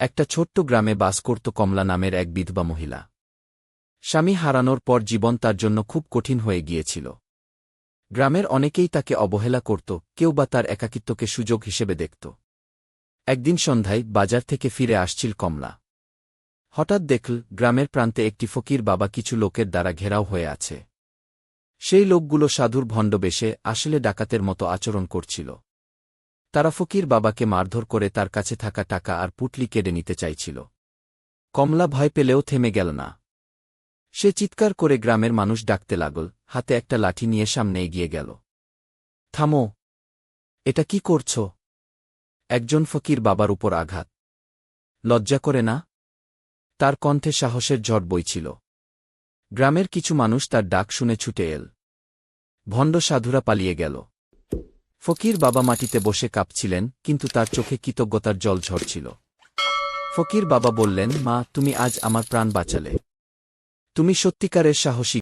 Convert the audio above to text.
একটা ছোট্ট গ্রামে বাস করত কমলা নামের এক বিধবা মহিলা। স্বামী হারানোর পর জীবন তার জন্য খুব কঠিন হয়ে গিয়েছিল। গ্রামের অনেকেই তাকে অবহেলা করত, কেউ বা তার একাকিত্বকে সুযোগ হিসেবে দেখত। একদিন সন্ধ্যায় বাজার থেকে ফিরে আসছিল কমলা। হঠাৎ দেখল, গ্রামের প্রান্তে একটি ফকির বাবা কিছু লোকের দ্বারা ঘেরাও হয়ে আছে। সেই লোকগুলো সাধুর ভণ্ডবেশে আসলে ডাকাতের মতো আচরণ করছিল। তারা ফকির বাবাকে মারধর করে তার কাছে থাকা টাকা আর পুটলি কেড়ে নিতে চাইছিল। কমলা ভয় পেলেও থেমে গেল না। সে চিৎকার করে গ্রামের মানুষ ডাকতে লাগল, হাতে একটা লাঠি নিয়ে সামনে এগিয়ে গেল। থামো। এটা কি করছ? একজন ফকির বাবার উপর আঘাত। লজ্জা করে না? তার কণ্ঠে সাহসের ঝড় বইছিল। গ্রামের কিছু মানুষ তার ডাক শুনে ছুটে এল। ভণ্ড সাধুরা পালিয়ে গেল। ফকির বাবা মাটিতে বসে কাঁপছিলেন, কিন্তু তার চোখে কৃতজ্ঞতার জল ঝরছিল। ফকির বাবা বললেন, মা, তুমি আজ আমার প্রাণ বাঁচালে। তুমি সত্যিকারের সাহসী